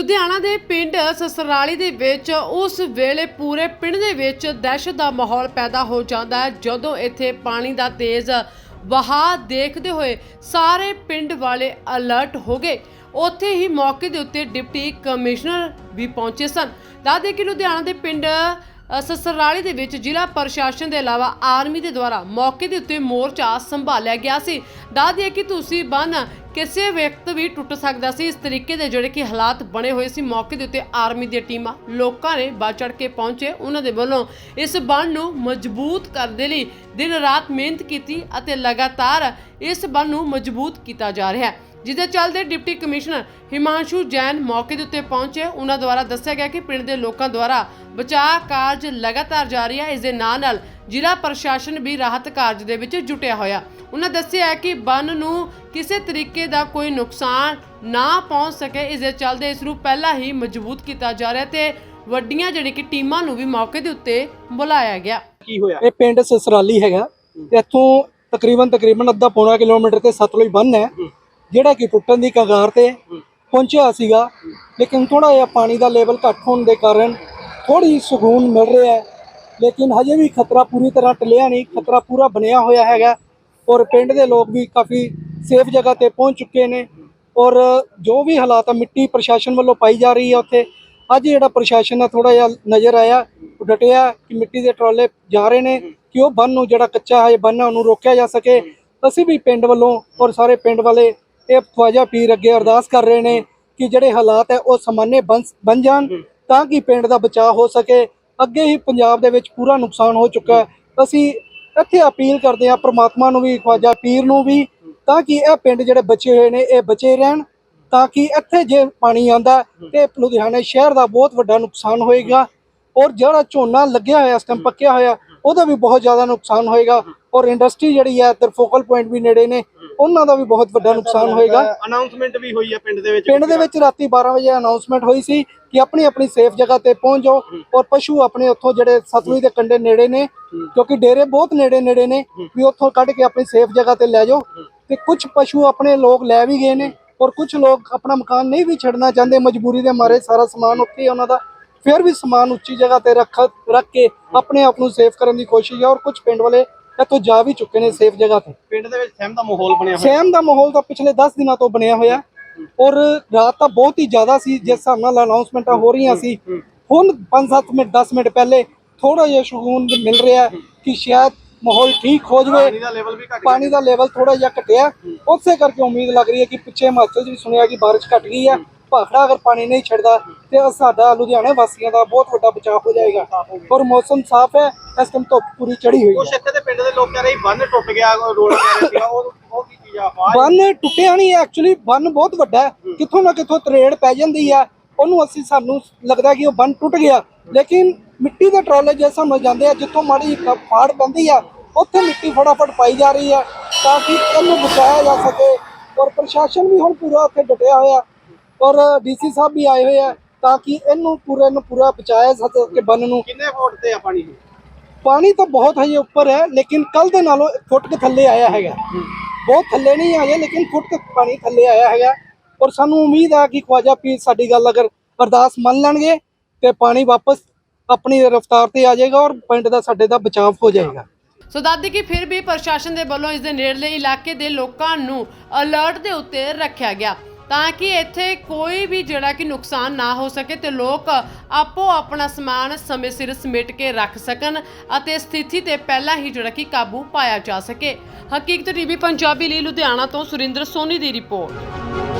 ਲੁਧਿਆਣਾ ਦੇ ਪਿੰਡ ਸਸਰਾਲੀ ਦੇ ਵਿੱਚ ਉਸ ਵੇਲੇ ਪੂਰੇ ਪਿੰਡ ਦੇ ਵਿੱਚ ਦਹਿਸ਼ਤ ਦਾ ਮਾਹੌਲ ਪੈਦਾ ਹੋ ਜਾਂਦਾ ਹੈ, ਜਦੋਂ ਇੱਥੇ ਪਾਣੀ ਦਾ ਤੇਜ਼ ਵਹਾਅ ਦੇਖਦੇ ਹੋਏ ਸਾਰੇ ਪਿੰਡ ਵਾਲੇ ਅਲਰਟ ਹੋ ਗਏ। ਉੱਥੇ ਹੀ ਮੌਕੇ ਦੇ ਉੱਤੇ ਡਿਪਟੀ ਕਮਿਸ਼ਨਰ ਵੀ ਪਹੁੰਚੇ ਸਨ। ਦੱਸਦੇ ਕਿ ਲੁਧਿਆਣਾ ਦੇ ਪਿੰਡ ਸਸਰਾਲੀ ਦੇ ਵਿੱਚ ਜ਼ਿਲ੍ਹਾ ਪ੍ਰਸ਼ਾਸਨ ਦੇ ਇਲਾਵਾ ਆਰਮੀ ਦੇ ਦੁਆਰਾ ਮੌਕੇ ਦੇ ਉੱਤੇ ਮੋਰਚਾ ਸੰਭਾਲਿਆ ਗਿਆ ਸੀ। ਦੱਸ ਦਈਏ ਕਿ ਤੁਸੀਂ ਬੰਨ ਕਿਸੇ ਵਿਅਕਤ ਵੀ ਟੁੱਟ ਸਕਦਾ ਸੀ। ਇਸ ਤਰੀਕੇ ਦੇ ਜਿਹੜੇ ਕਿ ਹਾਲਾਤ ਬਣੇ ਹੋਏ ਸੀ, ਮੌਕੇ ਦੇ ਉੱਤੇ ਆਰਮੀ ਦੀਆਂ ਟੀਮਾਂ ਲੋਕਾਂ ਨੇ ਵੱਧ ਚੜ ਕੇ ਪਹੁੰਚੇ। ਉਹਨਾਂ ਦੇ ਵੱਲੋਂ ਇਸ ਬੰਨ ਨੂੰ ਮਜ਼ਬੂਤ ਕਰਨ ਦੇ ਲਈ ਦਿਨ ਰਾਤ ਮਿਹਨਤ ਕੀਤੀ ਅਤੇ ਲਗਾਤਾਰ ਇਸ ਬੰਨ ਨੂੰ ਮਜ਼ਬੂਤ ਕੀਤਾ ਜਾ ਰਿਹਾ ਹੈ। ਜਿਹਦੇ ਚੱਲਦੇ ਡਿਪਟੀ ਕਮਿਸ਼ਨਰ ਹਿਮਾਂਸ਼ੂ ਜੈਨ ਮੌਕੇ ਦੇ ਉੱਤੇ ਪਹੁੰਚੇ ਉਹਨਾਂ ਦੁਆਰਾ ਦੱਸਿਆ ਗਿਆ ਕਿ ਪਿੰਡ ਦੇ ਲੋਕਾਂ ਦੁਆਰਾ ਬਚਾਅ ਕਾਰਜ ਲਗਾਤਾਰ ਜਾਰੀ ਹੈ ਇਸ ਦੇ ਨਾਲ ਨਾਲ ਜ਼ਿਲ੍ਹਾ ਪ੍ਰਸ਼ਾਸਨ ਵੀ ਰਾਹਤ ਕਾਰਜ ਦੇ ਵਿੱਚ ਜੁਟਿਆ ਹੋਇਆ। ਉਹਨਾਂ ਦੱਸਿਆ ਹੈ ਕਿ ਬੰਨ ਨੂੰ ਕਿਸੇ ਤਰੀਕੇ ਦਾ ਕੋਈ ਨੁਕਸਾਨ ਨਾ ਪਹੁੰਚ ਸਕੇ। ਇਸ ਦੇ ਚੱਲਦੇ ਇਸ ਨੂੰ ਪਹਿਲਾਂ ਹੀ ਮਜ਼ਬੂਤ ਕੀਤਾ ਜਾ ਰਿਹਾ ਤੇ ਵੱਡੀਆਂ ਜਿਹੜੀ ਕਿ ਟੀਮਾਂ ਨੂੰ ਵੀ ਮੌਕੇ ਦੇ ਉੱਤੇ ਬੁਲਾਇਆ ਗਿਆ। ਕੀ ਹੋਇਆ? ਇਹ ਪਿੰਡ ਸਸਰਾਲੀ ਹੈਗਾ। ਇੱਥੋਂ ਤਕਰੀਬਨ ਤਕਰੀਬਨ ਅੱਧਾ ਪੌਣਾ ਕਿਲੋਮੀਟਰ ਤੇ ਸਤਲੁਜ ਬੰਨ ਹੈ। ਜਿਹੜਾ ਕਿ ਟੁੱਟਣ ਦੀ ਕਗਾਰ ਤੇ ਪਹੁੰਚਿਆ ਸੀਗਾ, ਲੇਕਿਨ ਥੋੜਾ ਜਿਹਾ ਪਾਣੀ ਦਾ ਲੈਵਲ ਘੱਟ ਹੋਣ ਦੇ ਕਾਰਨ ਥੋੜੀ ਸਕੂਨ ਮਿਲ ਰਿਹਾ ਹੈ। ਲੇਕਿਨ ਹਜੇ ਵੀ ਖਤਰਾ ਪੂਰੀ ਤਰ੍ਹਾਂ ਟਲਿਆ ਨਹੀਂ, ਖਤਰਾ ਪੂਰਾ ਬਣਿਆ ਹੋਇਆ ਹੈਗਾ ਔਰ ਪਿੰਡ ਦੇ ਲੋਕ ਵੀ ਕਾਫੀ ਸੇਫ ਜਗ੍ਹਾ ਤੇ ਪਹੁੰਚ ਚੁੱਕੇ ਨੇ ਔਰ ਜੋ ਵੀ ਹਾਲਾਤ ਆ, ਮਿੱਟੀ ਪ੍ਰਸ਼ਾਸਨ ਵੱਲੋਂ ਪਾਈ ਜਾ ਰਹੀ ਹੈ ਉੱਥੇ। ਅੱਜ ਜਿਹੜਾ ਪ੍ਰਸ਼ਾਸਨ ਆ ਥੋੜਾ ਜਿਹਾ ਨਜ਼ਰ ਆਇਆ, ਉਹ ਡਟਿਆ ਕਿ ਮਿੱਟੀ ਦੇ ਟਰਾਲੇ ਜਾ ਰਹੇ ਨੇ ਕਿ ਉਹ ਬੰਨ ਨੂੰ ਜਿਹੜਾ ਕੱਚਾ ਹੈ ਬੰਨ ਆ ਉਹਨੂੰ ਰੋਕਿਆ ਜਾ ਸਕੇ। ਅਸੀਂ ਵੀ ਪਿੰਡ ਵੱਲੋਂ ਔਰ ਸਾਰੇ ਪਿੰਡ ਵਾਲੇ ਇਹ ਖਵਾਜਾ ਪੀਰ ਅੱਗੇ ਅਰਦਾਸ ਕਰ ਰਹੇ ਨੇ ਕਿ ਜਿਹੜੇ ਹਾਲਾਤ ਹੈ ਉਹ ਸਮਾਨੇ ਬਣ ਜਾਣ ਤਾਂ ਕਿ ਪਿੰਡ ਦਾ ਬਚਾਅ ਹੋ ਸਕੇ। ਅੱਗੇ ਹੀ ਪੰਜਾਬ ਦੇ ਵਿੱਚ ਪੂਰਾ ਨੁਕਸਾਨ ਹੋ ਚੁੱਕਾ ਹੈ। ਅਸੀਂ ਇੱਥੇ ਅਪੀਲ ਕਰਦੇ ਹਾਂ ਪ੍ਰਮਾਤਮਾ ਨੂੰ ਵੀ ਖਵਾਜਾ ਪੀਰ ਨੂੰ ਵੀ ਤਾਂ ਕਿ ਇਹ ਪਿੰਡ ਜਿਹੜੇ ਬਚੇ ਹੋਏ ਨੇ ਇਹ ਬਚੇ ਰਹਿਣ ਤਾਂ ਕਿ ਇੱਥੇ ਜੇ ਪਾਣੀ ਆਂਦਾ ਤੇ ਲੁਧਿਆਣੇ ਸ਼ਹਿਰ ਦਾ ਬਹੁਤ ਵੱਡਾ ਨੁਕਸਾਨ ਹੋਏਗਾ। ਔਰ ਜਿਹੜਾ ਝੋਨਾ ਲੱਗਿਆ ਹੋਇਆ ਇਸ ਟਾਈਮ ਪੱਕਿਆ ਹੋਇਆ ਉਹਦਾ ਵੀ ਬਹੁਤ ਜ਼ਿਆਦਾ ਨੁਕਸਾਨ ਹੋਏਗਾ ਔਰ ਇੰਡਸਟਰੀ ਜਿਹੜੀ ਹੈ ਇੱਧਰ ਫੋਕਲ ਪੁਆਇੰਟ ਵੀ ਨੇੜੇ ਨੇ ਉਹਨਾਂ ਦਾ ਵੀ ਬਹੁਤ ਵੱਡਾ ਨੁਕਸਾਨ ਹੋਏਗਾ। ਅਨਾਉਂਸਮੈਂਟ ਵੀ ਹੋਈ ਹੈ ਪਿੰਡ ਦੇ ਵਿੱਚ ਪਿੰਡ ਦੇ ਵਿੱਚ ਰਾਤੀ 12 ਵਜੇ ਅਨਾਉਂਸਮੈਂਟ ਹੋਈ ਸੀ ਕਿ ਆਪਣੀ ਆਪਣੀ ਸੇਫ ਜਗ੍ਹਾ ਤੇ ਪਹੁੰਚ ਜਾਓ ਔਰ ਪਸ਼ੂ ਆਪਣੇ ਉੱਥੋਂ ਜਿਹੜੇ ਸਤਲੁਜ ਦੇ ਕੰਢੇ ਨੇੜੇ ਨੇ ਕਿਉਂਕਿ ਡੇਰੇ ਬਹੁਤ ਨੇੜੇ ਨੇੜੇ ਨੇ ਵੀ ਉੱਥੋਂ ਕੱਢ ਕੇ ਆਪਣੀ ਸੇਫ ਜਗ੍ਹਾ ਤੇ ਲੈ ਜਾਓ। ਤੇ ਕੁਝ ਪਸ਼ੂ ਆਪਣੇ ਲੋਕ ਲੈ ਵੀ ਗਏ ਨੇ ਔਰ ਕੁਝ ਲੋਕ ਆਪਣਾ ਮਕਾਨ ਨਹੀਂ ਵੀ ਛੱਡਣਾ ਚਾਹੁੰਦੇ ਮਜਬੂਰੀ ਦੇ ਮਾਰੇ ਸਾਰਾ ਸਮਾਨ ਉੱਥੇ ਉਹਨਾਂ ਦਾ ਫਿਰ ਵੀ ਸਮਾਨ ਉੱਚੀ ਜਗ੍ਹਾ ਤੇ ਰੱਖ ਰੱਖ ਕੇ ਆਪਣੇ ਆਪ ਨੂੰ ਸੇਫ ਕਰਨ ਦੀ ਕੋਸ਼ਿਸ਼ ਹੈ ਔਰ ਕੁਝ ਪਿੰਡ ਵਾਲੇ ਇੱਥੋਂ ਜਾ ਵੀ ਚੁੱਕੇ ਨੇ ਸੇਫ ਜਗ੍ਹਾ ਤੇ। ਪਿੰਡ ਦੇ ਵਿੱਚ ਸਹਿਮ ਦਾ ਮਾਹੌਲ ਬਣਿਆ ਹੋਇਆ। ਸਹਿਮ ਦਾ ਮਾਹੌਲ ਤਾਂ ਪਿਛਲੇ 10 ਦਿਨਾਂ ਤੋਂ ਬਣਿਆ ਹੋਇਆ। ਔਰ ਰਾਤ ਤਾਂ ਬਹੁਤ ਹੀ ਜ਼ਿਆਦਾ ਸੀ ਜਿਸ ਹਿਸਾਬ ਨਾਲ ਅਨਾਉਂਸਮੈਂਟਾਂ ਹੋ ਰਹੀਆਂ ਸੀ। ਹੁਣ 5-7 ਮਿੰਟ 10 ਮਿੰਟ ਪਹਿਲੇ ਥੋੜਾ ਜਿਹਾ ਸਕੂਨ ਮਿਲ ਰਿਹਾ ਕਿ ਸ਼ਾਇਦ ਮਾਹੌਲ ਠੀਕ ਹੋ ਜਾਵੇ। ਪਾਣੀ ਦਾ ਲੈਵਲ ਥੋੜਾ ਜਿਹਾ ਘਟਿਆ। ਉਸੇ ਕਰਕੇ ਉਮੀਦ ਲੱਗ ਰਹੀ ਹੈ ਕਿ ਪਿੱਛੇ ਹਿਮਾਚਲ 'ਚ ਵੀ ਸੁਣਿਆ ਕਿ ਬਾਰਿਸ਼ ਘਟ ਗਈ ਹੈ। ਭਾਖੜਾ ਅਗਰ ਪਾਣੀ ਨਹੀਂ ਛੱਡਦਾ ਤੇ ਸਾਡਾ ਲੁਧਿਆਣਾ ਵਾਸੀਆਂ ਦਾ ਬਹੁਤ ਵੱਡਾ ਬਚਾਅ ਹੋ ਜਾਏਗਾ। ਔਰ ਮੌਸਮ ਸਾਫ਼ ਹੈ ਇਸ ਟਾਈਮ ਧੁੱਪ ਪੂਰੀ ਚੜੀ ਹੋਈ ਹੈ। ਕੁਛ ਇੱਥੇ ਦੇ ਪਿੰਡ ਦੇ ਲੋਕ ਕਹਿ ਰਹੇ ਸੀ, ਬੰਨ ਟੁੱਟ ਗਿਆ ਰੋਡ ਕਹਿ ਰਹੇ ਸੀਗਾ ਉਹ ਉਹ ਕੀ ਚੀਜ਼ ਆ? ਆਵਾਜ਼ ਬੰਨ ਟੁੱਟਿਆ ਨਹੀਂ ਐਕਚੁਅਲੀ ਬੰਨ ਬਹੁਤ ਵੱਡਾ ਹੈ। ਕਿੱਥੋਂ ਨਾ ਕਿੱਥੋਂ ਤਰੇੜ ਪੈ ਜਾਂਦੀ ਹੈ ਉਹਨੂੰ ਅਸੀਂ ਸਾਨੂੰ ਲੱਗਦਾ ਕਿ ਉਹ ਬੰਨ ਟੁੱਟ ਗਿਆ। ਲੇਕਿਨ ਮਿੱਟੀ ਦੇ ਟਰਾਲੇ ਜੇ ਸਾਨੂੰ ਜਾਂਦੇ ਆ ਜਿੱਥੋਂ ਮਾੜੀ ਫਾੜ ਪੈਂਦੀ ਆ ਉੱਥੇ ਮਿੱਟੀ ਫਟਾਫਟ ਪਾਈ ਜਾ ਰਹੀ ਹੈ ਤਾਂ ਕਿ ਇਹਨੂੰ ਬਚਾਇਆ ਜਾ ਸਕੇ। ਔਰ ਪ੍ਰਸ਼ਾਸਨ ਵੀ ਹੁਣ ਪੂਰਾ ਉੱਥੇ ਡਟਿਆ ਹੋਇਆ। ਔਰ ਡੀਸੀ ਸਾਹਿਬ ਵੀ ਆਏ ਹੋਏ ਆ ਤਾਂ ਕਿ ਇਹਨੂੰ ਪੂਰੇ ਨੂੰ ਪੂਰਾ ਬਚਾਇਆ ਜਾ ਸਕੇ ਬੰਨ ਨੂੰ। ਕਿੰਨੇ ਫੁੱਟ ਤੇ ਆ ਪਾਣੀ? ਪਾਣੀ ਤਾਂ ਬਹੁਤ ਹਜੇ ਉੱਪਰ ਹੈ ਲੇਕਿਨ ਕੱਲ ਦੇ ਨਾਲੋਂ ਫੁੱਟ ਕੇ ਥੱਲੇ ਆਇਆ ਹੈਗਾ। ਬਹੁਤ ਥੱਲੇ ਨਹੀਂ ਆਇਆ ਲੇਕਿਨ ਫੁੱਟ ਕੇ ਪਾਣੀ ਥੱਲੇ ਆਇਆ ਹੈਗਾ। ਔਰ ਸਾਨੂੰ ਉਮੀਦ ਹੈ ਕਿ ਖਵਾਜਾ ਪੀਰ ਸਾਡੀ ਗੱਲ ਅਗਰ ਅਰਦਾਸ ਮੰਨ ਲੈਣਗੇ ਤੇ ਪਾਣੀ ਵਾਪਸ ਆਪਣੀ ਰਫ਼ਤਾਰ ਤੇ ਆ ਜਾਏਗਾ ਔਰ ਪਿੰਡ ਦਾ ਸਾਡੇ ਦਾ ਬਚਾਅ ਹੋ ਜਾਏਗਾ। ਸੋ ਦੱਸਦੇ ਕਿ ਫਿਰ ਵੀ ਪ੍ਰਸ਼ਾਸਨ ਦੇ ਵੱਲੋਂ ਇਸ ਦੇ ਨੇੜਲੇ ਇਲਾਕੇ ਦੇ ਲੋਕਾਂ ਨੂੰ ਅਲਰਟ ਦੇ ਉੱਤੇ ਰੱਖਿਆ ਗਿਆ। ਤਾਂ ਕਿ ਇੱਥੇ ਕੋਈ ਵੀ ਜਿਹੜਾ ਕਿ ਨੁਕਸਾਨ ਨਾ ਹੋ ਸਕੇ ਤੇ ਲੋਕ ਆਪੋ ਆਪਣਾ ਸਮਾਨ ਸਮੇਂ ਸਿਰ ਸਮੇਟ ਕੇ ਰੱਖ ਸਕਣ ਅਤੇ ਸਥਿਤੀ ਤੇ ਪਹਿਲਾਂ ਹੀ ਜਿਹੜਾ ਕਿ ਕਾਬੂ ਪਾਇਆ ਜਾ ਸਕੇ। ਹਕੀਕਤ ਟੀਵੀ, ਪੰਜਾਬੀ ਲਈ ਲੁਧਿਆਣਾ ਤੋਂ ਸੁਰਿੰਦਰ ਸੋਨੀ ਦੀ ਰਿਪੋਰਟ।